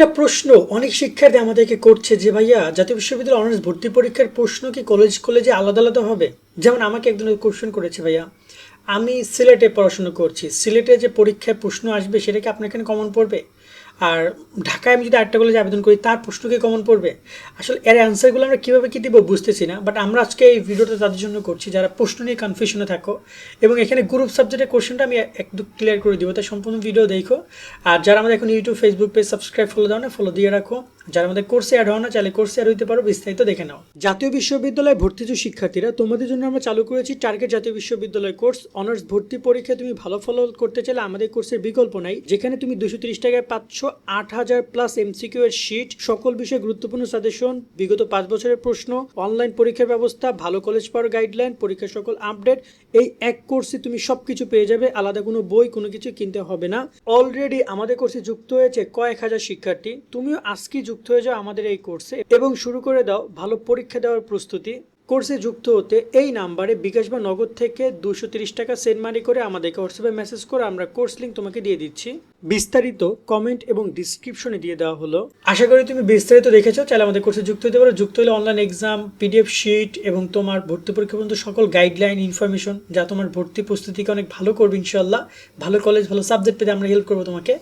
একটা প্রশ্ন অনেক শিক্ষার্থী আমাদেরকে করছে যে, ভাইয়া, জাতীয় বিশ্ববিদ্যালয় অনার্স ভর্তি পরীক্ষার প্রশ্ন কি কলেজ কলেজে আলাদা আলাদা হবে? যেমন আমাকে একজন কোশ্চেন করেছে, ভাইয়া, আমি সিলেটে পড়াশোনা করছি। সিলেটে যে পরীক্ষায় প্রশ্ন আসবে, সেটা কি আপনার এখানে কমন পড়বে? আর ঢাকায় আমি যদি আটটা কলেজে আবেদন করি, তার প্রশ্নকে কমন পড়বে? আসলে এর অ্যান্সারগুলো আমরা কীভাবে কী দিব বুঝতেছি না বাট আমরা আজকে এই ভিডিওটা তাদের জন্য করছি, যারা প্রশ্ন নিয়ে কনফিউশনে থাকো, এবং এখানে গ্রুপ সাবজেক্টের কোশ্চেনটা আমি একদম ক্লিয়ার করে দিব। তাই সম্পূর্ণ ভিডিও দেখো, আর যারা আমাদের এখন YouTube Facebook page subscribe follow দাও না ফলো দিয়ে রাখো। যারা আমাদের কোর্সে অ্যাড হও না, চাইলে কোর্সে অ্যাড হইতে পারো, বিস্তারিত দেখে নাও। জাতীয় বিশ্ববিদ্যালয়ে ভর্তি যে শিক্ষার্থীরা, তোমাদের জন্য আমরা চালু করেছি টার্গেট জাতীয় বিশ্ববিদ্যালয় কোর্স অনার্স ভর্তি পরীক্ষায় তুমি ভালো ফলো করতে চাইলে আমাদের কোর্সের বিকল্প নাই, যেখানে তুমি দুশো তিরিশ টাকায় পাচ্ছ আট হাজার প্লাস এমসিকিউ এর শিট সকল বিষয়ে গুরুত্বপূর্ণ সাজেশন বিগত পাঁচ বছরের প্রশ্ন অনলাইন পরীক্ষার ব্যবস্থা, ভালো কলেজ পাওয়ার গাইডলাইন পরীক্ষার সকল আপডেট এই এক কোর্সে তুমি সবকিছু পেয়ে যাবে, আলাদা কোনো বই, কোনো কিছু কিনতে হবে না। অলরেডি আমাদের কোর্সে যুক্ত হয়েছে কয়েক হাজার শিক্ষার্থী। তুমিও আজকে যুক্ত হয়ে যাও আমাদের এই কোর্সে এবং শুরু করে দাও ভালো পরীক্ষা দেওয়ার প্রস্তুতি। কোর্সে যুক্ত হতে এই নাম্বারে বিকাশ বা নগদ থেকে দুশো তিরিশ টাকা সেন্ড মানি করে আমাদেরকে হোয়াটসঅ্যাপে মেসেজ করে আমরা কোর্স লিঙ্ক তোমাকে দিয়ে দিচ্ছি। বিস্তারিত কমেন্ট এবং ডিসক্রিপশনে দিয়ে দেওয়া হলো। আশা করি তুমি বিস্তারিত দেখেছ, চাইলে আমাদের কোর্সে যুক্ত হতে পারো। যুক্ত হলে অনলাইন এক্সাম পিডিএফ শিট এবং তোমার ভর্তি পরীক্ষা পর্যন্ত সকল গাইডলাইন ইনফরমেশন যা তোমার ভর্তি প্রস্তুতিকে অনেক ভালো করবে ইনশাল্লাহ ভালো কলেজ ভালো সাবজেক্ট পেতে আমরা হেল্প করব তোমাকে।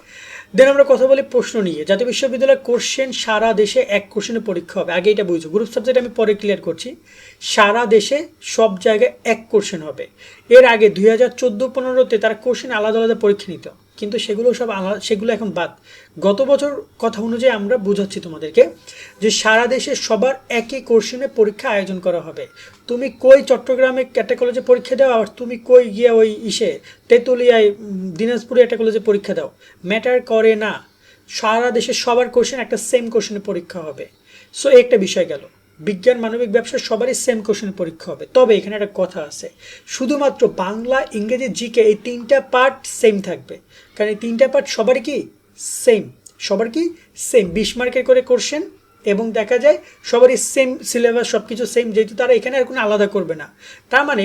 দেন আমরা কথা বলি প্রশ্ন নিয়ে। জাতীয় বিশ্ববিদ্যালয় কোশ্চেন সারা দেশে এক কোশ্চেনে পরীক্ষা হবে। আগে এটা বুঝো। গ্রুপ সাবজেক্ট আমি পরে ক্লিয়ার করছি। সারা দেশে সব জায়গায় এক কোশ্চেন হবে। এর আগে দুই হাজার চোদ্দ পনেরোতে তারা কোশ্চেন আলাদা আলাদা পরীক্ষা নিত। কিন্তু সেগুলো সব আলাদা সেগুলো এখন বাদ। গত বছর কথা অনুযায়ী আমরা বোঝাচ্ছি তোমাদেরকে যে সারা দেশে সবার একই কোশ্চেনে পরীক্ষা আয়োজন করা হবে। তুমি কই চট্টগ্রামে একটা কলেজে পরীক্ষা দাও আর তুমি কই গিয়ে ওই ইসে, তেঁতুলিয়ায় দিনাজপুরে একটা কলেজে পরীক্ষা দাও। ম্যাটার করে না। সারা দেশে সবার কোশ্চেন একটা সেম কোশ্চেনে পরীক্ষা হবে। সো একটা বিষয় গেল। বিজ্ঞান, মানবিক ব্যবসা সবারই সেম কোশ্চেন পরীক্ষা হবে। তবে এখানে একটা কথা আছে। শুধুমাত্র বাংলা, ইংরেজি জিকে এই তিনটা পার্ট সেম থাকবে। কারণ এই তিনটা পার্ট সবারই কি? সেম সবার কি? সেম বিশ মার্কের করে কোশ্চেন এবং দেখা যায় সবারই সেম সিলেবাস সব কিছু সেম যেহেতু তারা এখানে আর কোনো আলাদা করবে না। তার মানে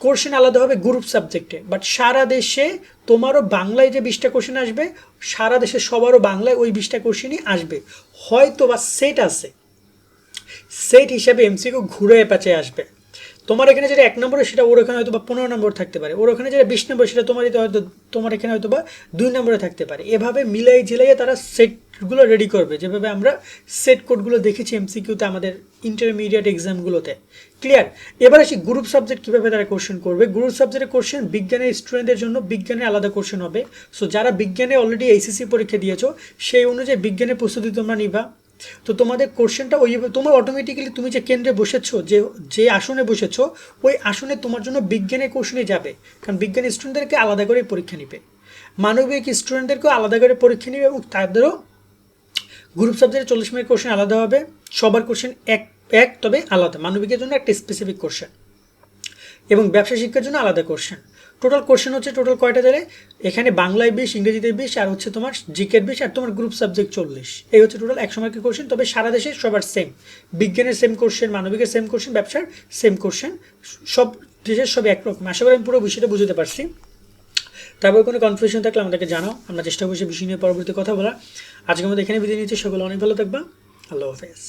কোশ্চেন আলাদা হবে গ্রুপ সাবজেক্টে বাট সারা দেশে তোমারও বাংলায় যে বিশটা কোশ্চেন আসবে, সারা দেশে সবারও বাংলায় ওই বিশটা কোশ্চেনই আসবে। হয়তো বা সেট আছে। সেট হিসাবে এমসিকিউ ঘুরে পেঁচে আসবে। তোমার এখানে যেটা এক নম্বরে, সেটা ওর এখানে হয়তো বা পনেরো নম্বর থাকতে পারে। ওর ওখানে যেটা বিশ নম্বর, সেটা তোমার হয়তো, তোমার এখানে হয়তো বা দুই নম্বরে থাকতে পারে। এভাবে মিলাই ঝিলাইয়ে তারা সেটগুলো রেডি করবে। যেভাবে আমরা সেট কোডগুলো দেখেছি এমসিকিউতে আমাদের ইন্টারমিডিয়েট এক্সামগুলোতে ক্লিয়ার এবার আসি গ্রুপ সাবজেক্ট কীভাবে তারা কোশ্চেন করবে। গ্রুপ সাবজেক্টের কোশ্চেন বিজ্ঞানের স্টুডেন্টদের জন্য বিজ্ঞানের আলাদা কোশ্চেন হবে। সো যারা বিজ্ঞানে অলরেডি এইচএসসি পরীক্ষা দিয়েছ, সেই অনুযায়ী বিজ্ঞানের প্রস্তুতি তোমরা নিবা। তো তোমাদের কোশ্চেনটা ওই তোমার অটোমেটিক্যালি তুমি যে কেন্দ্রে বসেছো, যে যে আসনে বসেছো, ওই আসনে তোমার জন্য বিজ্ঞানের কোশ্চেনে যাবে। কারণ বিজ্ঞান স্টুডেন্টদেরকে আলাদা করে পরীক্ষা নিবে। মানবিক স্টুডেন্টদেরকেও আলাদা করে পরীক্ষা নিবে এবং তাদেরও গ্রুপ সাবজেক্টে চল্লিশ মিনিট কোশ্চেন আলাদা হবে। সবার কোশ্চেন এক এক তবে আলাদা। মানবিকের জন্য একটা স্পেসিফিক কোশ্চেন এবং ব্যবসা শিক্ষার জন্য আলাদা কোশ্চেন টোটাল কোশ্চেন হচ্ছে টোটাল কয়টা ধরে এখানে বাংলায় বিশ, ইংরেজিতে বিশ, আর হচ্ছে তোমার জিকের বিশ, আর তোমার গ্রুপ সাবজেক্ট চল্লিশ। এই হচ্ছে টোটাল একশো মার্কের কোশ্চেন তবে সারা দেশে সবার সেম বিজ্ঞানের সেম কোশ্চেন মানবিকের সেম কোশ্চেন ব্যবসার সেম কোশ্চেন সব দেশের সব একরকম। আশা করি আমি পুরো বিষয়টা বুঝতে পারছি। তারপর কোনো কনফিউশন থাকলে আমাদেরকে জানাও। আমরা চেষ্টা করছি বিষয় নিয়ে পরবর্তী কথা বলা আজকের মধ্যে এখানে বিদায় নিচ্ছি। সকলে অনেক ভালো থাকবা। আল্লাহ হাফেজ।